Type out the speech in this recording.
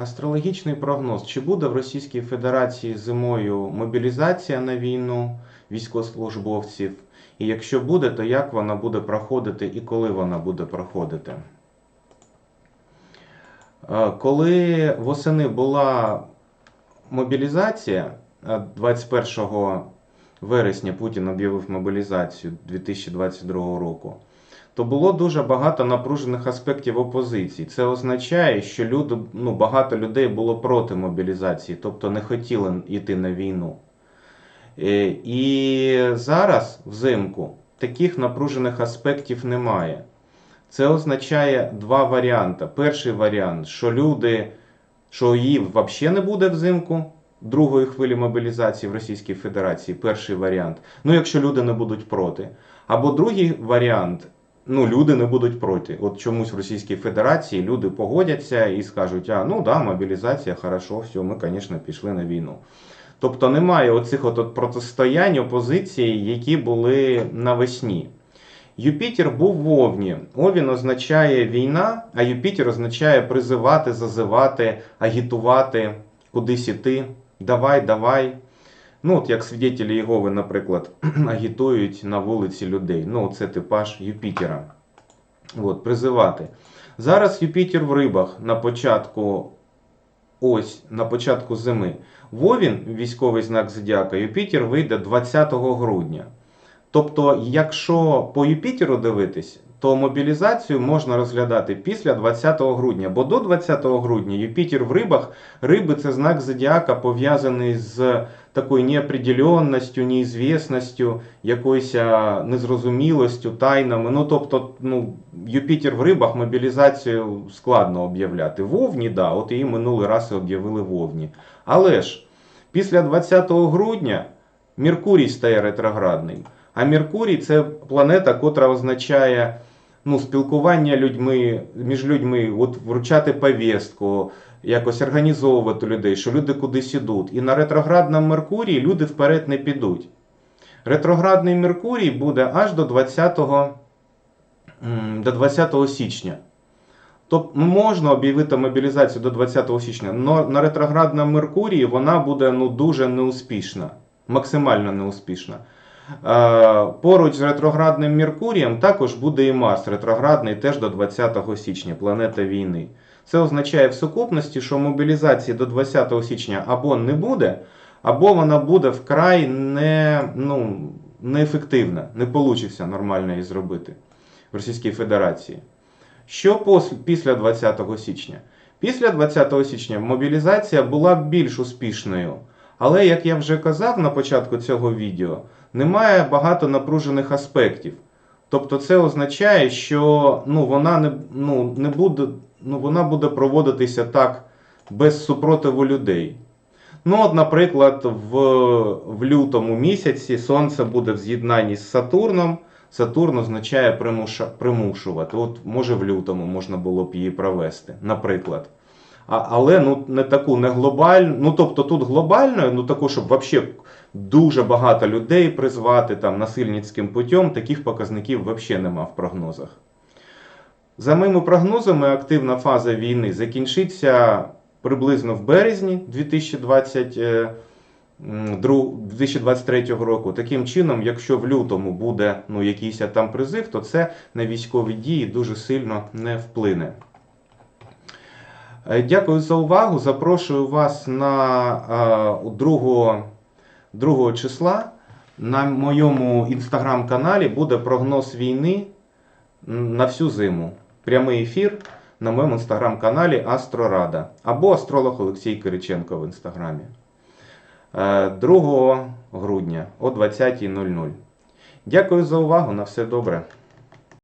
Астрологічний прогноз. Чи буде в Російській Федерації зимою мобілізація на війну військовослужбовців? І якщо буде, то як вона буде проходити і коли вона буде проходити? Е, Коли восени була мобілізація, е, 21 вересня Путін об'явив мобілізацію 2022 року, то було дуже багато напружених аспектів опозиції. Це означає, що люди, ну, багато людей було проти мобілізації, тобто не хотіли йти на війну. Е, І зараз, взимку, таких напружених аспектів немає. Це означає два варіанти. Перший варіант, що люди, що її взагалі не буде взимку другої хвилі мобілізації в Російській Федерації. Перший варіант. Ну, якщо люди не будуть проти. Або другий варіант, ну, люди не будуть проти. От чомусь в Російській Федерації люди погодяться і скажуть, а ну да, мобілізація, хорошо, все, ми, звісно, пішли на війну. Тобто немає оцих от, от протистоянь опозиції, які були навесні. Юпітер був в Овні. Овін означає війна, а Юпітер означає призивати, зазивати, агітувати, кудись іти. Давай, давай. Ну, от як свідетелі Єгови, наприклад, агітують на вулиці людей. Ну, це типаж Юпітера. От, призивати. Зараз Юпітер в рибах на початку ось на початку зими. Вовін, військовий знак зодіака, Юпітер вийде 20 грудня. Тобто, якщо по Юпітеру дивитись, то мобілізацію можна розглядати після 20 грудня, бо до 20 грудня Юпітер в рибах, риби це знак зодіака пов'язаний з такою неопределенністю, неізвісністю, якоюсь незрозумілостю, тайнами. Ну тобто, ну, Юпітер в рибах мобілізацію складно об'являти. Вовні, да, от її минулий раз і об'явили Вовні. Але ж після 20 грудня Меркурій стає ретроградним. А Меркурій це планета, котра означає ну, спілкування людьми, між людьми, от вручати повістку, якось організовувати людей, що люди кудись ідуть. І на ретроградному Меркурії люди вперед не підуть. Ретроградний Меркурій буде аж до 20, до 20 січня. Тобто можна об'явити мобілізацію до 20 січня, але на ретроградному Меркурії вона буде ну, дуже неуспішна, максимально неуспішна. Е, Поруч з ретроградним Меркурієм також буде і Марс, ретроградний теж до 20 січня, планета війни. Це означає в сукупності, що мобілізації до 20 січня або не буде, або вона буде вкрай не, ну, неефективна, не вийде нормально її зробити в Російській Федерації. Що після 20 січня? Після 20 січня мобілізація була більш успішною. Але, як я вже казав на початку цього відео, немає багато напружених аспектів. Тобто це означає, що ну, вона, не, ну, не буде, ну, вона буде проводитися так без супротиву людей. Ну, от, наприклад, в, в лютому місяці Сонце буде в з'єднанні з Сатурном. Сатурн означає примуша, примушувати. От може в лютому можна було б її провести, наприклад. А, але ну, не таку не глобальну. Ну тобто тут глобально, ну таку, щоб взагалі дуже багато людей призвати там насильницьким путем, таких показників взагалі нема в прогнозах. За моїми прогнозами, активна фаза війни закінчиться приблизно в березні 2020, е, м, дру- 2023 року. Таким чином, якщо в лютому буде ну, якийсь там призив, то це на військові дії дуже сильно не вплине. Е, Дякую за увагу. Запрошую вас на е, 2, 2 числа. На моєму інстаграм-каналі буде прогноз війни на всю зиму. Прямий ефір на моєму інстаграм-каналі Астрорада або астролог Олексій Кириченко в інстаграмі. Е, 2 грудня о 20.00. Дякую за увагу. На все добре.